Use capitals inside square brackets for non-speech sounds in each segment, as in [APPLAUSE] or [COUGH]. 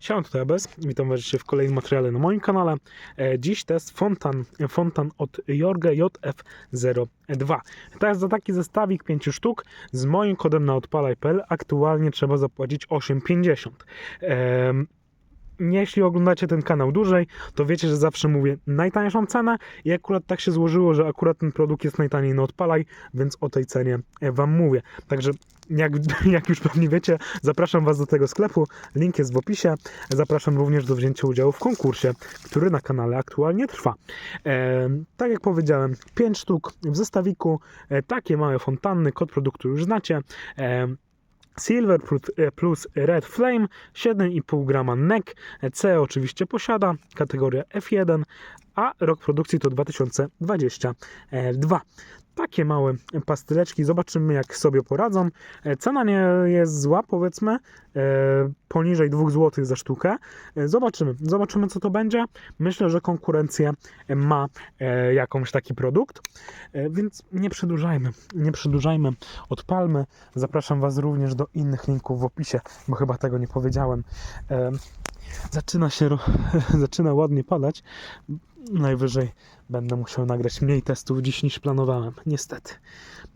Siema, tutaj Abes. Witam Was w kolejnym materiale na moim kanale. E, Dziś test fontan, fontan od Jorge JF02. To jest za taki zestawik 5 sztuk z moim kodem na odpalaj.pl. Aktualnie trzeba zapłacić 8,50. Em, jeśli oglądacie ten kanał dłużej, to wiecie, że zawsze mówię najtańszą cenę i akurat tak się złożyło, że akurat ten produkt jest najtaniej na odpalaj, więc o tej cenie Wam mówię. Także jak, [LAUGHS] jak już pewnie wiecie, zapraszam Was do tego sklepu, link jest w opisie. Zapraszam również do wzięcia udziału w konkursie, który na kanale aktualnie trwa. E, tak jak powiedziałem, 5 sztuk w zestawiku, e, takie małe fontanny, kod produktu już znacie. E, Silver plus, e, plus Red Flame 7,5 grama NEC. C oczywiście posiada, kategoria F1, a rok produkcji to 2022. Takie małe pastyleczki, zobaczymy jak sobie poradzą. E, Cena nie jest zła, powiedzmy, e, poniżej 2 zł za sztukę. E, Zobaczymy, zobaczymy co to będzie. Myślę, że konkurencja ma jakąś taki produkt, więc nie przedłużajmy, nie przedłużajmy, odpalmy. Zapraszam Was również do innych linków w opisie, bo chyba tego nie powiedziałem. Zaczyna się, [LAUGHS] zaczyna ładnie padać. Najwyżej będę musiał nagrać mniej testów dziś niż planowałem, niestety.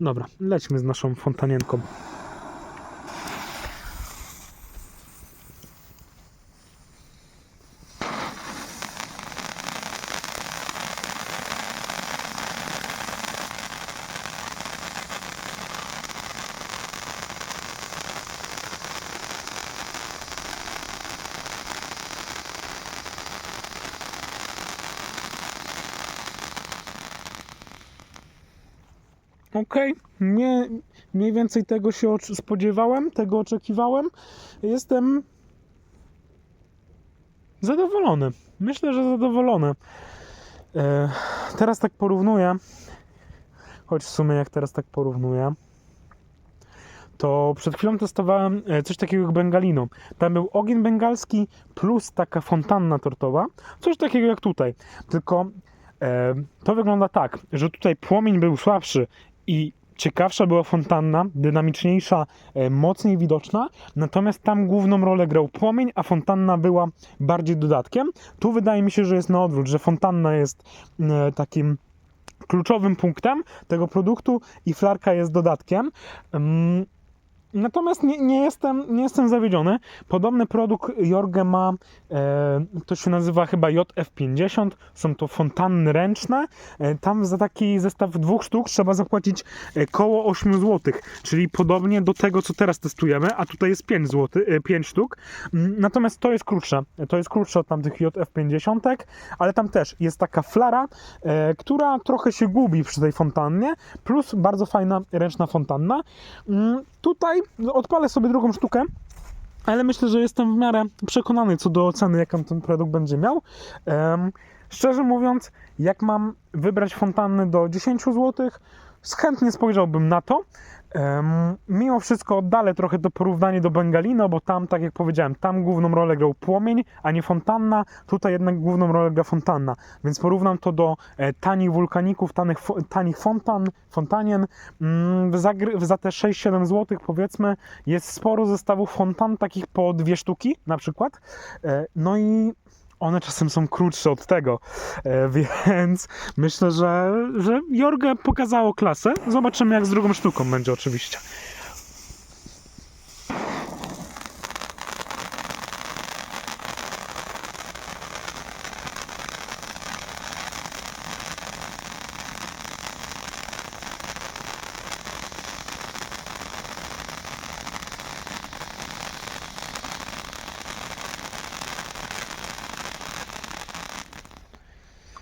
Dobra, lećmy z naszą fontanienką. Okej, nie, mniej więcej tego się spodziewałem, tego oczekiwałem. Jestem zadowolony. Myślę, że zadowolony. E, teraz tak porównuję, choć w sumie jak teraz tak porównuję, to przed chwilą testowałem e, coś takiego jak bengalino. Tam był ogień bengalski plus taka fontanna tortowa, coś takiego jak tutaj. Tylko e, to wygląda tak, że tutaj płomień był słabszy i ciekawsza była fontanna, dynamiczniejsza, e, mocniej widoczna, natomiast tam główną rolę grał płomień, a fontanna była bardziej dodatkiem. Tu wydaje mi się, że jest na odwrót, że fontanna jest e, takim kluczowym punktem tego produktu i flarka jest dodatkiem. Natomiast nie, nie, jestem, nie jestem zawiedziony. Podobny produkt Jorge ma, e, to się nazywa chyba JF50. Są to fontanny ręczne. E, tam za taki zestaw dwóch sztuk trzeba zapłacić e, koło 8 zł, czyli podobnie do tego, co teraz testujemy, a tutaj jest 5 zł, e, 5 sztuk. Mm, Natomiast to jest krótsze. To jest krótsze od tamtych JF50, ale tam też jest taka flara, e, która trochę się gubi przy tej fontannie, plus bardzo fajna ręczna fontanna. Mm, Tutaj odpalę sobie drugą sztukę, ale myślę, że jestem w miarę przekonany co do oceny, jaką ten produkt będzie miał. Em, szczerze mówiąc, jak mam wybrać fontanny do 10 zł, chętnie spojrzałbym na to. Mimo wszystko oddalę trochę to porównanie do Bengalino, bo tam, tak jak powiedziałem, tam główną rolę grał płomień, a nie fontanna. Tutaj jednak główną rolę gra fontanna. Więc porównam to do e, tanich wulkaników, tanich, tanich fontan, fontanien. Mm, za, za te 6-7 zł powiedzmy jest sporo zestawów fontan, takich po dwie sztuki na przykład. E, no i one czasem są krótsze od tego, e, [LAUGHS] więc myślę, że, że Jorge pokazało klasę. Zobaczymy jak z drugą sztuką będzie oczywiście.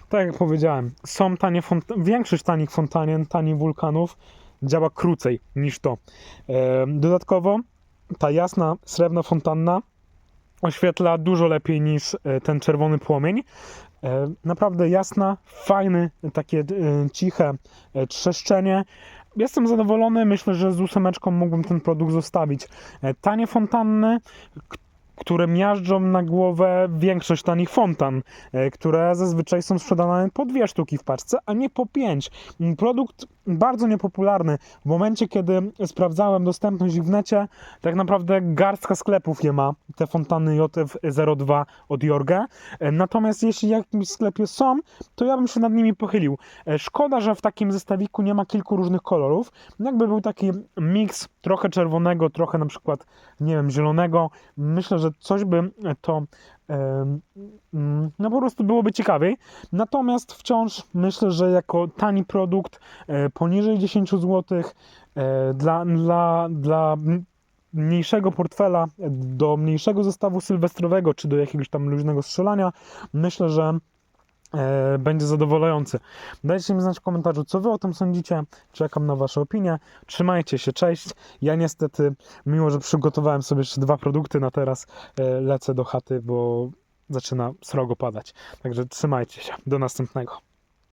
Tak jak powiedziałem, są tanie font- większość tanich fontanien, tanich wulkanów działa krócej niż to. E, Dodatkowo ta jasna, srebrna fontanna oświetla dużo lepiej niż e, ten czerwony płomień. E, Naprawdę jasna, fajny, takie ciche trzeszczenie. Jestem zadowolony, myślę, że z ósemeczką mógłbym ten produkt zostawić. Tanie fontanny, które miażdżą na głowę większość tanich fontan, e, które zazwyczaj są sprzedane po dwie sztuki w paczce, a nie po pięć. Mm, Produkt bardzo niepopularny. W momencie, kiedy sprawdzałem dostępność w necie, tak naprawdę garstka sklepów je ma, te fontany JF02 od Jorge. E, Natomiast jeśli w jakimś sklepie są, to ja bym się nad nimi pochylił. E, Szkoda, że w takim zestawiku nie ma kilku różnych kolorów. Jakby był taki miks trochę czerwonego, trochę na przykład, nie wiem, zielonego, myślę, że coś by to mm, no po prostu byłoby ciekawiej. Natomiast wciąż myślę, że jako tani produkt e, poniżej 10 zł e, dla, dla, dla mniejszego portfela do mniejszego zestawu sylwestrowego czy do jakiegoś tam luźnego strzelania, myślę, że będzie zadowalający. Dajcie mi znać w komentarzu, co wy o tym sądzicie. Czekam na wasze opinie. Trzymajcie się, cześć. Ja niestety, mimo że przygotowałem sobie jeszcze dwa produkty na teraz, e, lecę do chaty, bo zaczyna srogo padać. Także trzymajcie się. Do następnego.